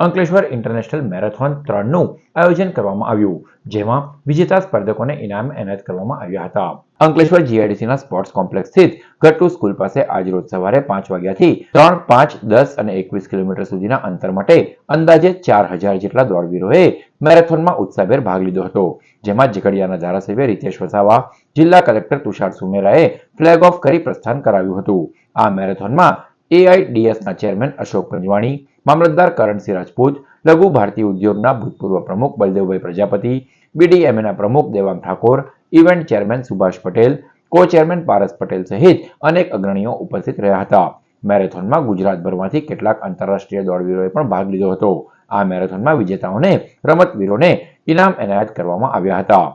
Ankleshwar international marathon ત્રણનું આયોજન કરવામાં આવ્યું, જેમાં વિજેતા સ્પર્ધકોને ઇનામ એનાયત કરવામાં આવ્યા હતા. અંકલેશ્વર જીઆઈડીસીના સ્પોર્ટ્સ કોમ્પ્લેક્સ સ્થિત ગટ્ટુ સ્કૂલ પાસે આજરોજ સવારે પાંચ વાગ્યાથી ત્રણ, પાંચ, દસ અને એકવીસ કિલોમીટર સુધીના અંતર માટે અંદાજે ચાર હજાર જેટલા દોડવીરોએ મેરેથોનમાં ઉત્સાહભેર ભાગ લીધો હતો, જેમાં ઝઘડિયાના ધારાસભ્ય રીતેશ વસાવા, જિલ્લા કલેક્ટર તુષાર સુમેરાએ ફ્લેગ ઓફ કરી પ્રસ્થાન કરાવ્યું હતું. આ મેરેથોનમાં એઆઈડીએસના ચેરમેન અશોક પંજવાણી મામલતદાર કરણસિંહ રાજપૂત લઘુ ભારતીય ઉદ્યોગના ભૂતપૂર્વ પ્રમુખ બલદેવભાઈ પ્રજાપતિ બીડીએમએના પ્રમુખ Devang Thakor, event chairman Subhash Patel co chairman Paras Patel સહિત અનેક અગ્રણીઓ ઉપસ્થિત રહ્યા હતા. મેરેથોનમાં ગુજરાતભરમાંથી કેટલાક આંતરરાષ્ટ્રીય દોડવીરોએ પણ ભાગ લીધો હતો. આ મેરેથોનમાં વિજેતાઓને, રમતવીરોને ઇનામ એનાયત કરવામાં આવ્યા હતા.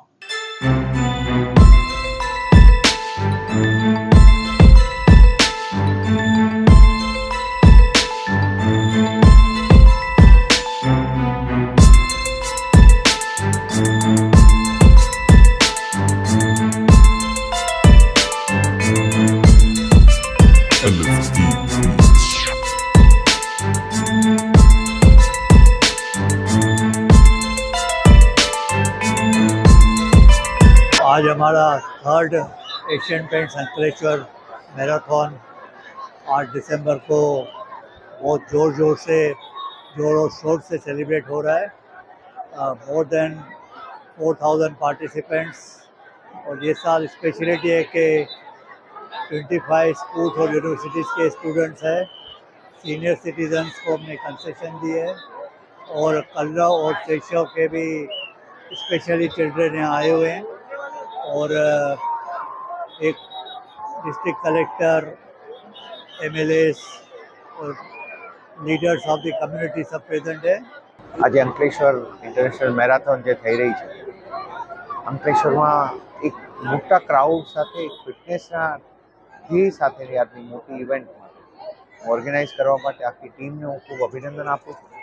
आज हमारा third Asian Paints Ankleshwar marathon आठ दिसंबर को बहुत ज़ोर ज़ोर से, ज़ोर शोर से सेलिब्रेट हो रहा है। More than four thousand participants और ये साल स्पेशलिटी है कि 25 स्कूल्स और यूनिवर्सिटीज़ के स्टूडेंट्स हैं। सीनियर सिटीजन्स को हमने कंसेशन दी है और कलरव और शैशव के भी स्पेशली चिल्ड्रेन यहाँ आए हुए हैं। और अ, एक डिस्ट्रिक्ट कलेक्टर एम और लीडर्स ऑफ द कम्युनिटी सब प्रेजेंट है આજે અંકલેશ્વર ઇન્ટરનેશનલ મેરાથોન જે થઈ રહી છે અંકલેશ્વરમાં એક મોટા ક્રાઉડ સાથે એક ફિટનેસના ધ્યેય સાથેની આજની મોટી ઇવેન્ટ ઓર્ગેનાઇઝ કરવા માટે આખી ટીમને હું ખૂબ અભિનંદન આપું છું